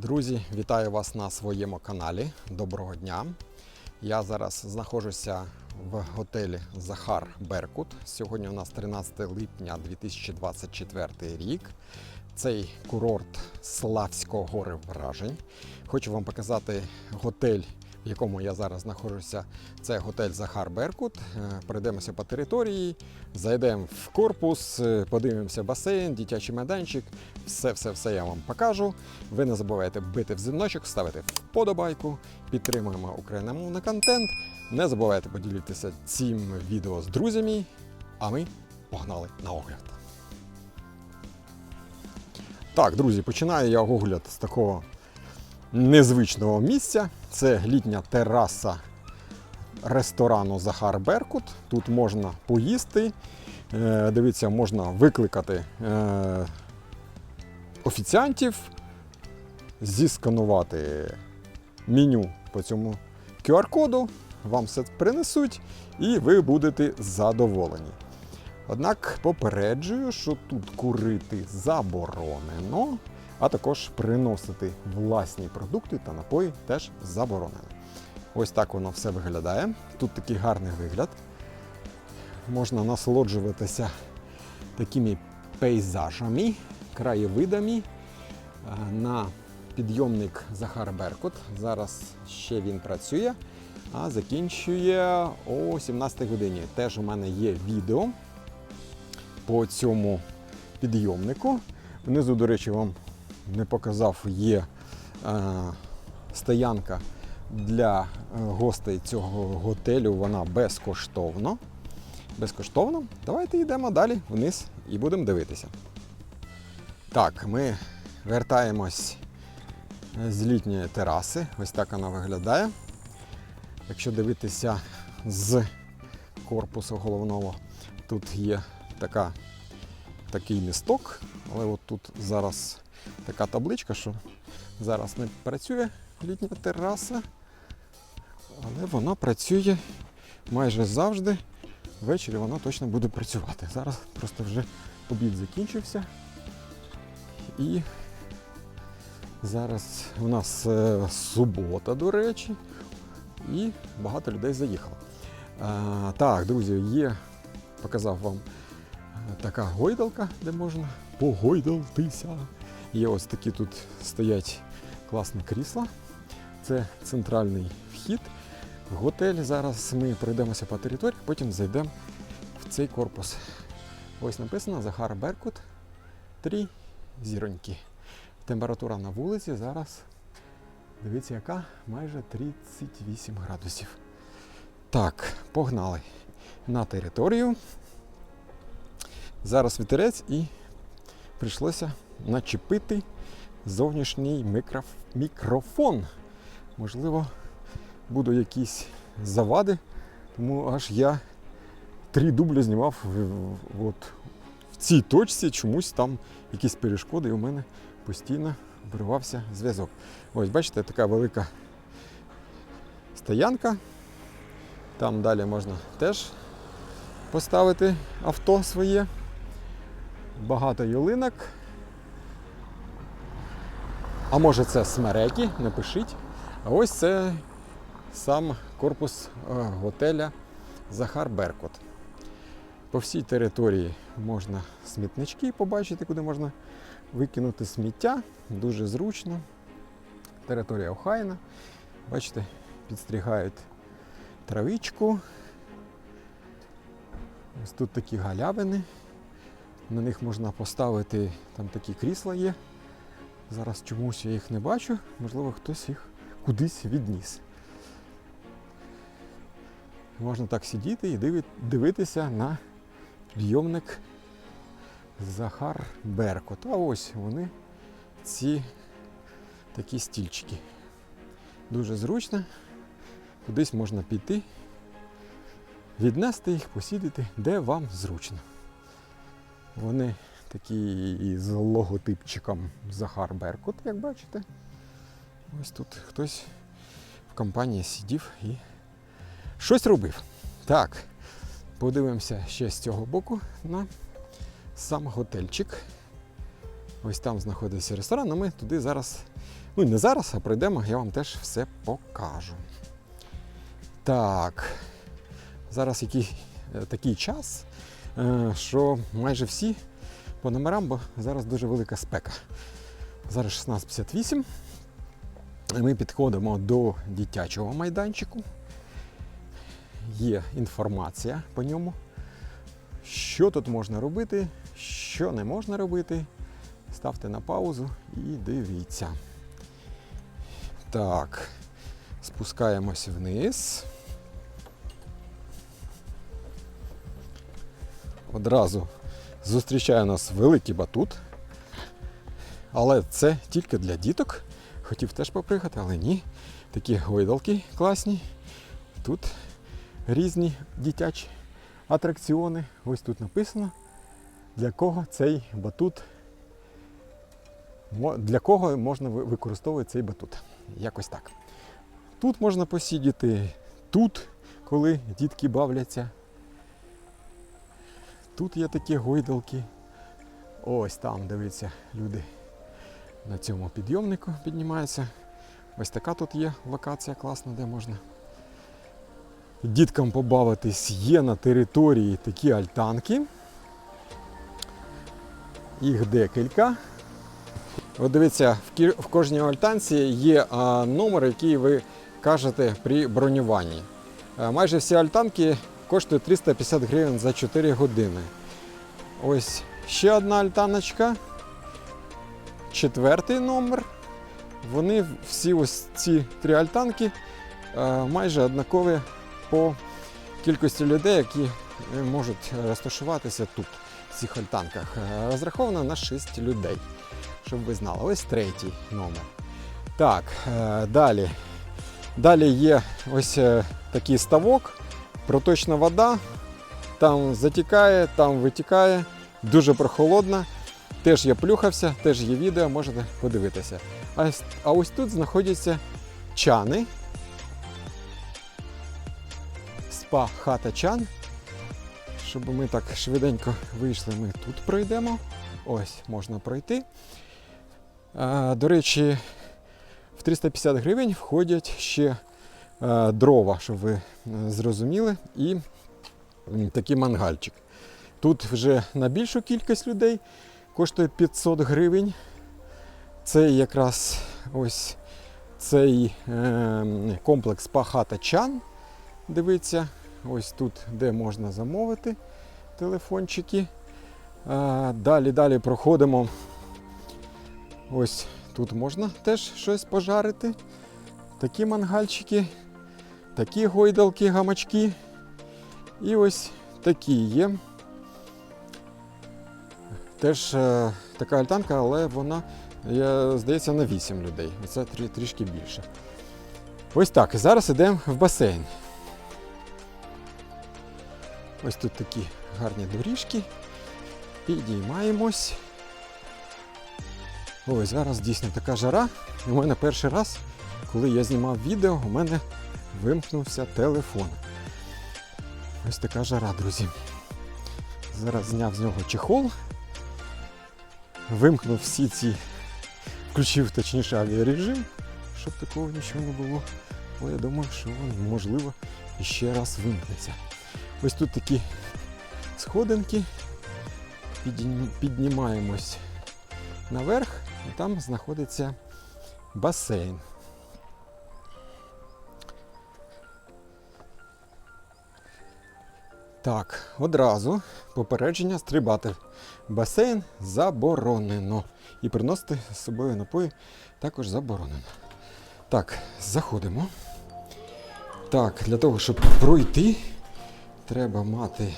Друзі, вітаю вас на своєму каналі. Доброго дня. Я зараз знаходжуся в готелі Захар Беркут. Сьогодні у нас 13 липня 2024 рік. Цей курорт Славського гори вражень. Хочу вам показати готель, в якому я зараз знаходжуся. Це готель Захар Беркут. Е, Пройдемося по території, зайдемо в корпус, е, подивимося басейн, дитячий майданчик. Все, все, все я вам покажу. Ви не забувайте бити в дзвіночок, ставити вподобайку, підтримуємо україномовний контент. Не забувайте поділитися цим відео з друзями. А ми погнали на огляд. Так, друзі, починаю я огляд з такого незвичного місця. Це літня тераса ресторану Захар Беркут. Тут можна поїсти. Е, Дивіться, можна викликати е, офіціантів, зісканувати меню по цьому QR-коду, вам все принесуть і ви будете задоволені. Однак попереджую, що тут курити заборонено, а також приносити власні продукти та напої теж заборонено. Ось так воно все виглядає. Тут такий гарний вигляд. Можна насолоджуватися такими пейзажами, краєвидами Е, на підйомник Захар Беркут. Зараз ще він працює, а закінчує о 17 годині. Теж у мене є відео по цьому підйомнику. Внизу, до речі, вам не показав, є е, стоянка для е, гостей цього готелю. Вона безкоштовна. Безкоштовно. Давайте йдемо далі вниз і будемо дивитися. Так, ми вертаємось з літньої тераси. Ось так вона виглядає. Якщо дивитися з корпусу головного, тут є така, такий місток, але от тут зараз така табличка, що зараз не працює літня тераса, але вона працює майже завжди. Ввечері вона точно буде працювати. Зараз просто вже обід закінчився. І зараз у нас е, субота, до речі, і багато людей заїхало. А, так, друзі, є, показав вам е, така гойдалка, де можна погойдалтися. Є ось такі тут стоять класні крісла. Це центральний вхід. Готель. Зараз ми пройдемося по території, потім зайдемо в цей корпус. Ось написано Захар Беркут. Три зіроньки. Температура на вулиці зараз, дивіться, яка майже 38 градусів. Так, погнали на територію. Зараз вітерець і прийшлося начепити зовнішній мікроф... мікрофон. Можливо, будуть якісь завади, тому аж я три дублі знімав от, в цій точці, чомусь там якісь перешкоди, і у мене постійно обривався зв'язок. Ось, бачите, така велика стоянка. Там далі можна теж поставити авто своє. Багато ялинок. А може це смереки, напишіть. А ось це сам корпус е, готеля Захар Беркут. По всій території можна смітнички побачити, куди можна викинути сміття. Дуже зручно. Територія охайна. Бачите, підстрігають травичку. Ось тут такі галявини. На них можна поставити, там такі крісла є. Зараз чомусь я їх не бачу, можливо, хтось їх кудись відніс. Можна так сидіти і дивитися на підйомник Захар Беркут. А ось вони, ці такі стільчики. Дуже зручно. Кудись можна піти, віднести їх, посідати, де вам зручно. Вони такі із логотипчиком Захар Беркут, як бачите. Ось тут хтось в компанії сидів і щось робив. Так, подивимося ще з цього боку на сам готельчик. Ось там знаходиться ресторан, а ми туди зараз, ну не зараз, а пройдемо, я вам теж все покажу. Так, зараз який, е, такий час, е, що майже всі по номерам, бо зараз дуже велика спека. Зараз 16.58. Ми підходимо до дитячого майданчику. Є інформація по ньому, що тут можна робити, що не можна робити. Ставте на паузу і дивіться. Так, спускаємось вниз. Одразу зустрічає нас великий батут. Але це тільки для діток. Хотів теж попригати, але ні. Такі гойдалки класні. Тут різні дитячі атракціони. Ось тут написано, для кого цей батут, для кого можна використовувати цей батут. Якось так. Тут можна посидіти, тут, коли дітки бавляться. Тут є такі гойдалки. Ось там, дивіться, люди на цьому підйомнику піднімаються. Ось така тут є локація класна, де можна діткам побавитись. Є на території такі альтанки. Їх декілька. От дивіться, в, кожній альтанці є номер, який ви кажете при бронюванні. Е, майже всі альтанки коштують 350 гривень за 4 години. Ось ще одна альтаночка. Четвертий номер. Вони всі ось ці три альтанки е, майже однакові по кількості людей, які е, можуть розташуватися тут, в цих альтанках. Е, Розраховано на 6 людей, щоб ви знали. Ось третій номер. Так, далі. Далі є ось такий ставок, проточна вода. Там затікає, там витікає, дуже прохолодно. Теж я плюхався, теж є відео, можете подивитися. А, ось- тут знаходяться чани. Спа хата чан. Щоб ми так швиденько вийшли, ми тут пройдемо. Ось можна пройти. А, до речі, в 350 гривень входять ще е, дрова, щоб ви е, зрозуміли, і такий мангальчик. Тут вже на більшу кількість людей коштує 500 гривень. Це якраз ось цей е, комплекс Пахата Чан. Дивіться, ось тут, де можна замовити телефончики. Е, далі, далі проходимо. Ось тут можна теж щось пожарити. Такі мангальчики, такі гойдалки, гамачки. І ось такі є. Теж е, така альтанка, але вона, я, здається, на 8 людей. Це трі, трішки більше. Ось так. Зараз йдемо в басейн. Ось тут такі гарні доріжки. Підіймаємось. Ой, зараз дійсно така жара. У мене перший раз, коли я знімав відео, у мене вимкнувся телефон. Ось така жара, друзі. Зараз зняв з нього чехол. Вимкнув всі ці, включив точніше авіарежим, щоб такого нічого не було. Але я думаю, що він, можливо ще раз вимкнеться. Ось тут такі сходинки. Піднімаємось наверх, і там знаходиться басейн. Так, одразу попередження стрибати в басейн заборонено. І приносити з собою напої також заборонено. Так, заходимо. Так, для того, щоб пройти, треба мати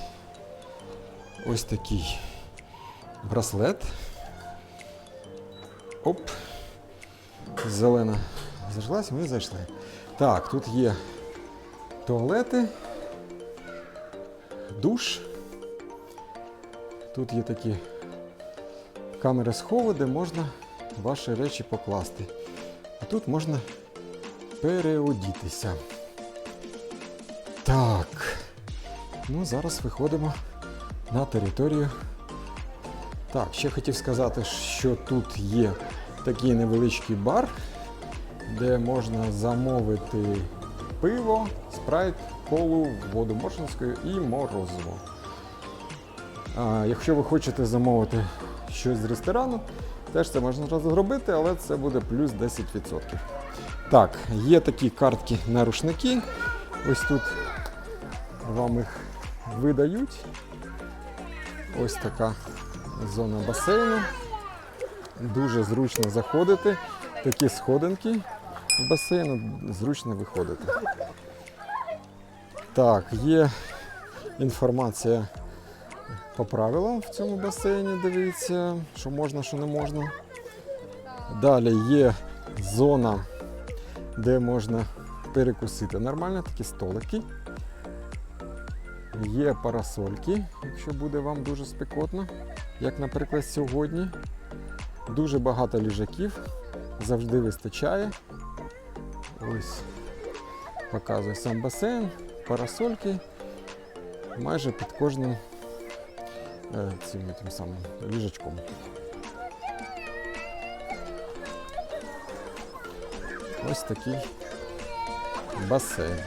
ось такий браслет. Оп. Зелена зажглась, ми зайшли. Так, тут є туалети, душ. Тут є такі камери схову, де можна ваші речі покласти. А тут можна переодітися. Так. Ну, зараз виходимо на територію Так, ще хотів сказати, що тут є такий невеличкий бар, де можна замовити пиво, спрайт, колу, воду моршинською і морозиво. А, якщо ви хочете замовити щось з ресторану, теж це можна зробити, але це буде плюс 10%. Так, є такі картки на рушники. Ось тут вам їх видають. Ось така зона басейну. Дуже зручно заходити. Такі сходинки в басейну зручно виходити. Так, є інформація по правилам в цьому басейні. Дивіться, що можна, що не можна. Далі є зона, де можна перекусити. Нормально такі столики. Є парасольки, якщо буде вам дуже спекотно, як, наприклад, сьогодні. Дуже багато ліжаків, завжди вистачає. Ось показую сам басейн, парасольки майже під кожним е, цим тим самим ліжачком. Ось такий басейн.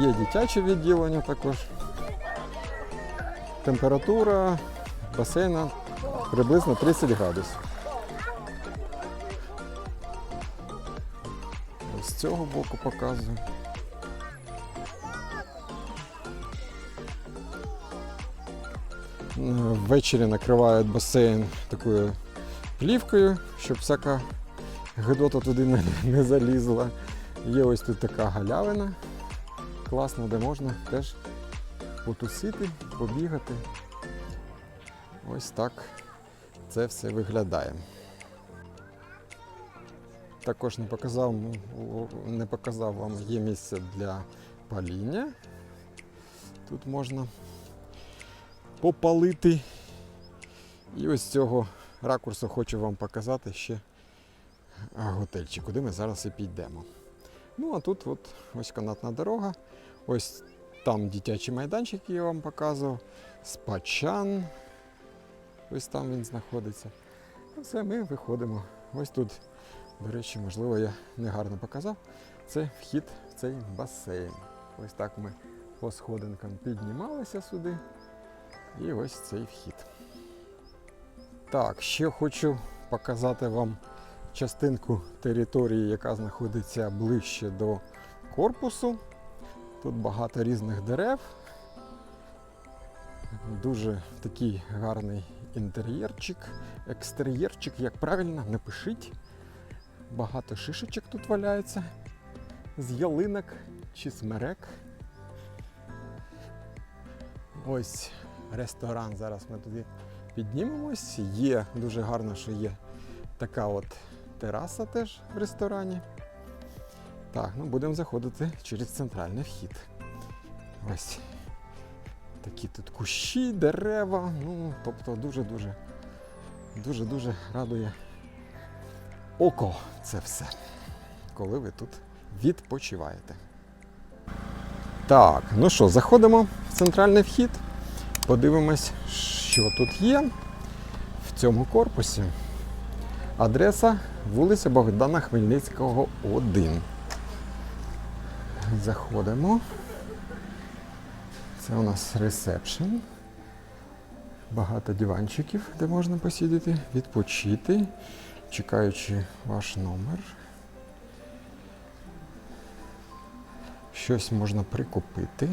Є дитяче відділення також. Температура басейна приблизно 30 градусів. Цього боку показую. Е, Ввечері накривають басейн такою плівкою, щоб всяка гидота туди не, не залізла. Є ось тут така галявина класна, де можна теж потусити, побігати. Ось так це все виглядає. Також не показав, ну, не показав вам, є місце для паління. Тут можна попалити. І ось з цього ракурсу хочу вам показати ще готельчик, куди ми зараз і підемо. Ну а тут от, ось канатна дорога. Ось там дитячий майданчик, який я вам показував. Спачан. Ось там він знаходиться. Все, ми виходимо. Ось тут, до речі, можливо, я негарно показав. Це вхід в цей басейн. Ось так ми по сходинкам піднімалися сюди. І ось цей вхід. Так, ще хочу показати вам частинку території, яка знаходиться ближче до корпусу. Тут багато різних дерев. Дуже такий гарний інтер'єрчик, екстер'єрчик, як правильно, напишіть. Багато шишечок тут валяється з ялинок чи смерек. Ось ресторан. Зараз ми туди піднімемось. Є дуже гарно, що є така от тераса теж в ресторані. Так, ну будемо заходити через центральний вхід. Ось такі тут кущі, дерева. Ну, тобто дуже-дуже дуже-дуже радує око це все, коли ви тут відпочиваєте. Так, ну що, заходимо в центральний вхід, подивимось, що тут є в цьому корпусі. Адреса вулиця Богдана Хмельницького, 1. Заходимо. Це у нас ресепшн. Багато диванчиків, де можна посидіти, відпочити, чекаючи ваш номер. Щось можна прикупити.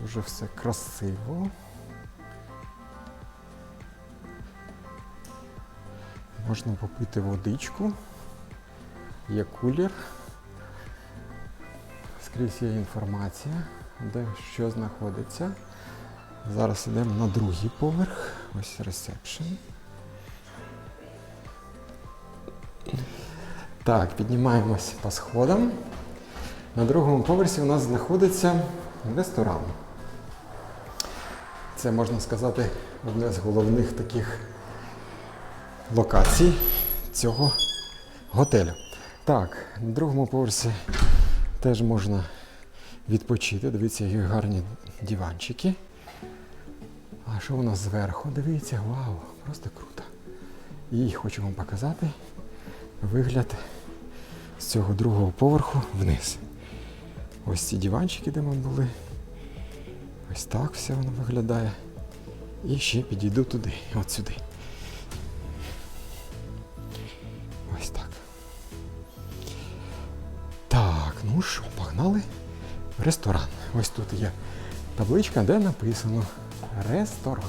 Дуже все красиво. Можна попити водичку. Є кулер. Скрізь є інформація, де що знаходиться. Зараз йдемо на другий поверх. Ось ресепшн. Так, піднімаємось по сходам. На другому поверсі у нас знаходиться ресторан. Це можна сказати одне з головних таких локацій цього готелю. Так, на другому поверсі теж можна відпочити. Дивіться, які гарні диванчики. А що у нас зверху? Дивіться, вау, просто круто. І хочу вам показати вигляд з цього другого поверху вниз. Ось ці диванчики, де ми були. Ось так все воно виглядає. І ще підійду туди, от сюди. Ось так. Так, ну що, погнали в ресторан. Ось тут є табличка, де написано ресторан.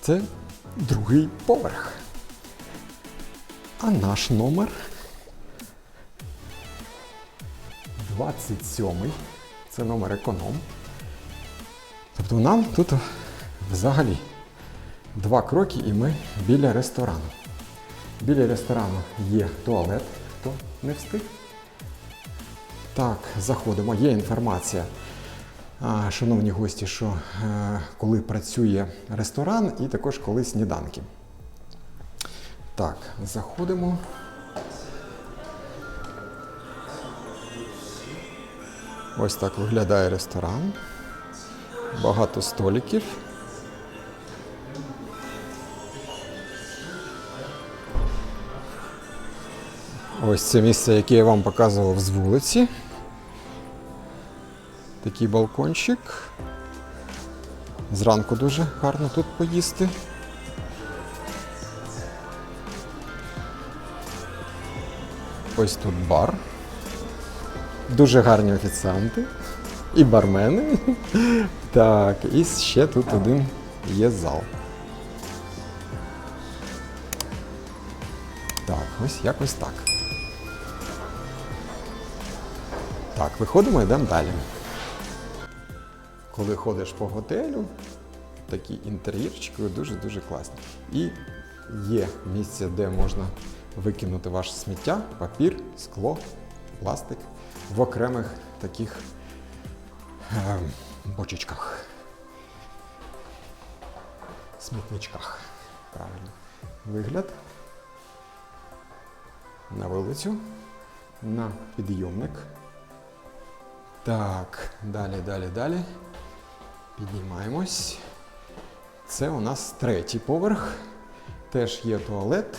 Це другий поверх. А наш номер 27. Це номер економ. Тобто нам тут взагалі два кроки і ми біля ресторану. Біля ресторану є туалет, хто не встиг. Так, заходимо. Є інформація, шановні гості, що е, коли працює ресторан і також коли сніданки. Так, заходимо. Ось так виглядає ресторан. Багато столиків. Ось це місце, яке я вам показував з вулиці. Такий балкончик. Зранку дуже гарно тут поїсти. Ось тут бар. Дуже гарні офіціанти і бармени. Так, і ще тут один є зал. Так, ось якось так. Так, виходимо, йдемо далі. Коли ходиш по готелю, такі інтер'єрчики дуже-дуже класні. І є місце, де можна викинути ваше сміття, папір, скло, пластик в окремих таких е, бочечках. Смітничках. Правильно. Вигляд на вулицю, на підйомник. Так, далі, далі, далі. Піднімаємось. Це у нас третій поверх. Теж є туалет.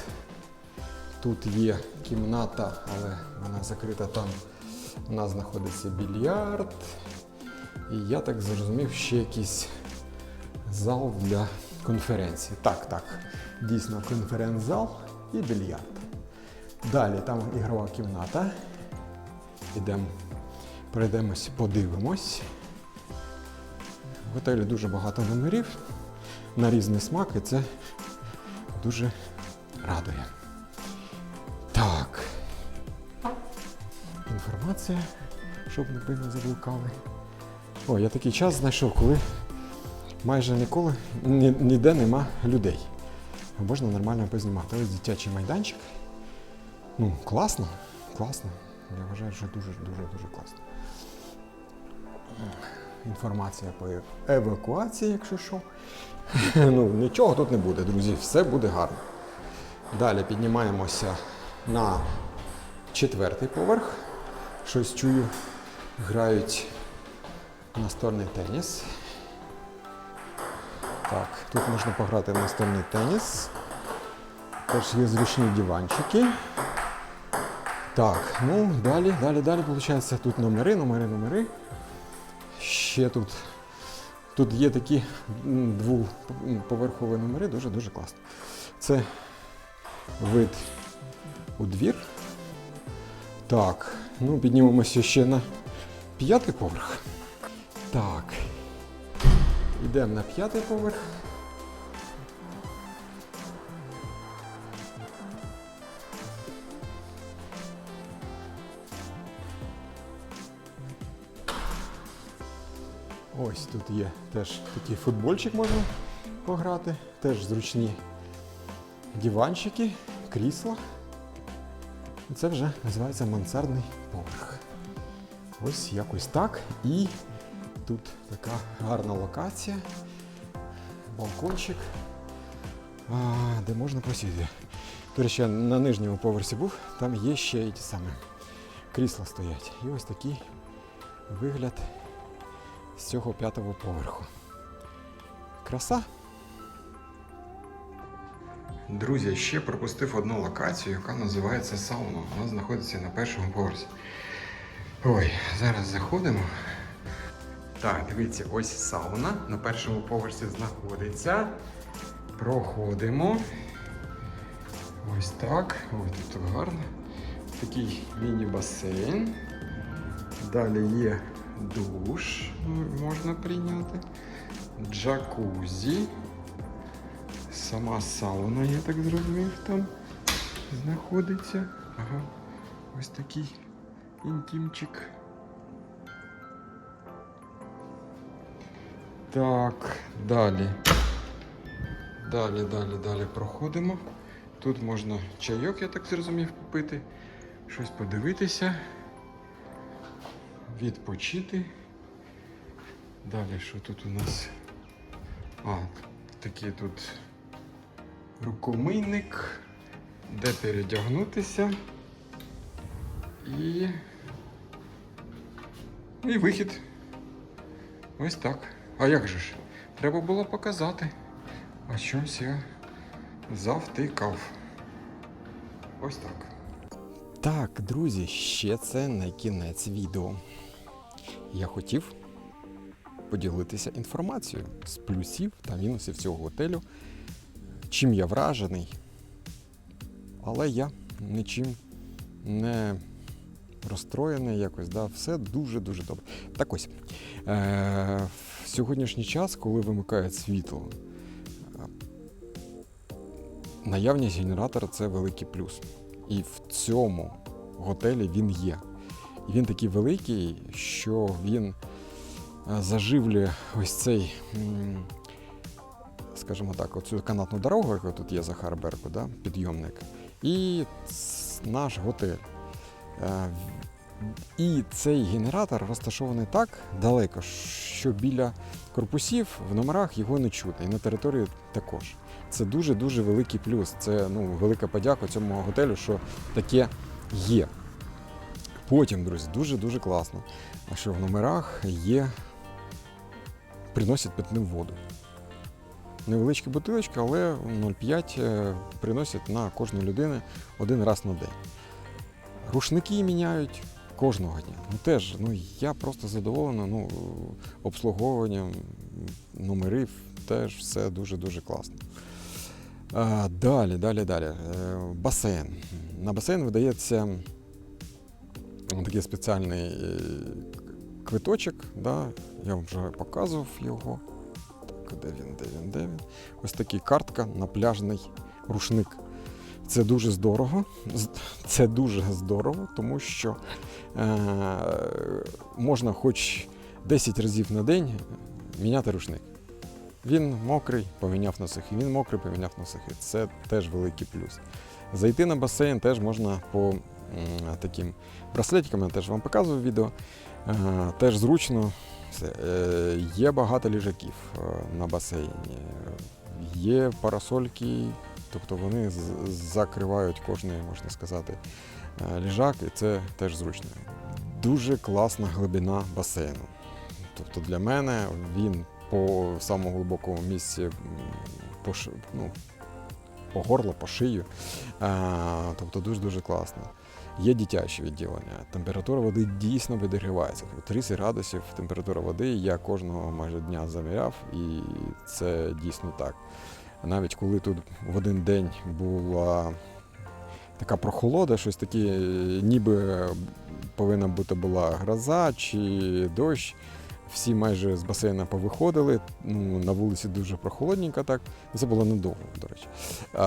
Тут є кімната, але вона закрита там. У нас знаходиться більярд. І я так зрозумів, ще якийсь зал для конференції. Так, так. Дійсно, конференц-зал і більярд. Далі там ігрова кімната. Ідемо, пройдемось, подивимось. В готелі дуже багато номерів на різний смак, і це дуже радує. Так. Інформація, щоб не пильно заблукали. О, я такий час знайшов, коли майже ніколи ні- ніде нема людей. Можна нормально познімати. Ось дитячий майданчик. Ну, класно, класно. Я вважаю, що дуже, дуже, дуже класно. Інформація по евакуації, якщо що. ну, нічого тут не буде, друзі, все буде гарно. Далі піднімаємося на четвертий поверх. Щось чую, грають настольний теніс. Так, тут можна пограти в настольний теніс. Теж є зручні диванчики. Так, ну далі, далі, далі, виходить, тут номери, номери, номери. Ще тут. Тут є такі двоповерхові номери, дуже-дуже класно. Це вид у двір. Так, ну піднімемося ще на п'ятий поверх. Так. Йдемо на п'ятий поверх. Ось тут є теж такий футбольчик можна пограти. Теж зручні диванчики, крісла. Це вже називається мансардний поверх. Ось якось так. І тут така гарна локація, балкончик, де можна посидіти. До я на нижньому поверсі був, там є ще і ті самі крісла стоять. І ось такий вигляд з цього п'ятого поверху. Краса. Друзі, ще пропустив одну локацію, яка називається сауна. Вона знаходиться на першому поверсі. Ой, зараз заходимо. Так, дивіться, ось сауна на першому поверсі знаходиться. Проходимо. Ось так. Ой, тут гарно. Такий міні-басейн. Далі є душ, можна прийняти. Джакузі. Сама сауна, я так зрозумів, там знаходиться. Ага. Ось такий інтимчик. Так, далі. Далі, далі, далі проходимо. Тут можна чайок, я так зрозумів, попити, щось подивитися, відпочити. Далі, що тут у нас? А, такий тут рукомийник, де передягнутися. І. І вихід. Ось так. А як же ж? Треба було показати. А щось я завтикав. Ось так. Так, друзі, ще це не кінець відео. Я хотів поділитися інформацією з плюсів та мінусів цього готелю. Чим я вражений. Але я нічим не розстроєний якось, да, все дуже-дуже добре. Так ось, е- в сьогоднішній час, коли вимикають світло, е, наявність генератора це великий плюс. І в цьому готелі він є. І він такий великий, що він е, заживлює ось цей, скажімо так, оцю канатну дорогу, яка тут є за Харберку, да, підйомник, і наш готель. Е, І цей генератор розташований так далеко, що біля корпусів в номерах його не чути. І на території також. Це дуже-дуже великий плюс. Це ну, велика подяка цьому готелю, що таке є. Потім, друзі, дуже-дуже класно, що в номерах є, приносять питну воду. Невеличкі бутилочки, але 0,5 е, приносять на кожну людину один раз на день. Рушники міняють кожного дня. Ну теж, ну я просто задоволений ну, обслуговуванням номерів, теж все дуже-дуже класно. А, далі, далі, далі. Е, Басейн. На басейн видається такий спеціальний е, квиточок. Да? Я вам вже показував його. Так, де він, де він, де він? Ось такий картка на пляжний рушник. Це дуже здорово. Це дуже здорово, тому що е, можна хоч 10 разів на день міняти рушник. Він мокрий, поміняв на сухий, він мокрий, поміняв на сухий. Це теж великий плюс. Зайти на басейн теж можна по таким браслетикам, я теж вам показував відео. Е, теж зручно. Е, є багато ліжаків е, на басейні, є парасольки, тобто вони закривають кожний, можна сказати, ліжак, і це теж зручно. Дуже класна глибина басейну. Тобто для мене він по самому глибокому місці по, ну, по горло, по шию. Тобто дуже-дуже класно. Є дитяче відділення. Температура води дійсно відігрівається. Тобто 30 градусів температура води я кожного майже дня заміряв, і це дійсно так. Навіть коли тут в один день була така прохолода, щось таке, ніби повинна бути була гроза чи дощ. Всі майже з басейна повиходили. Ну, на вулиці дуже прохолодненько так. Це було недовго, до речі. А,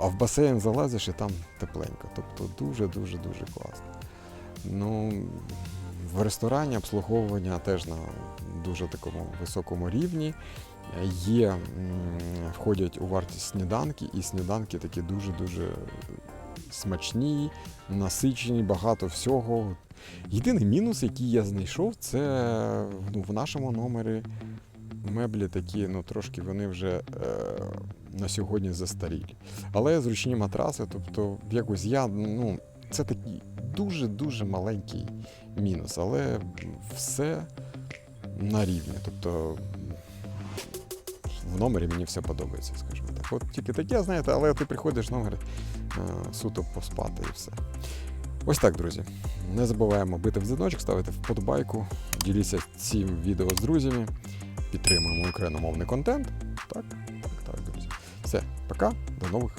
а в басейн залазиш і там тепленько. Тобто дуже-дуже дуже класно. Ну, в ресторані обслуговування теж на дуже такому високому рівні. Є, входять у вартість сніданки, і сніданки такі дуже-дуже смачні, насичені, багато всього. Єдиний мінус, який я знайшов, це ну, в нашому номері меблі такі, ну трошки вони вже е, на сьогодні застарілі. Але зручні матраси, тобто якось я, ну, це такий дуже-дуже маленький мінус, але все на рівні. Тобто в номері мені все подобається, скажімо так. От тільки таке, знаєте, але ти приходиш в номер е, суто поспати і все. Ось так, друзі. Не забуваємо бити в дзвіночок, ставити вподобайку, діліться цим відео з друзями, підтримуємо україномовний контент. Так, так, так, друзі. Все, пока, до нових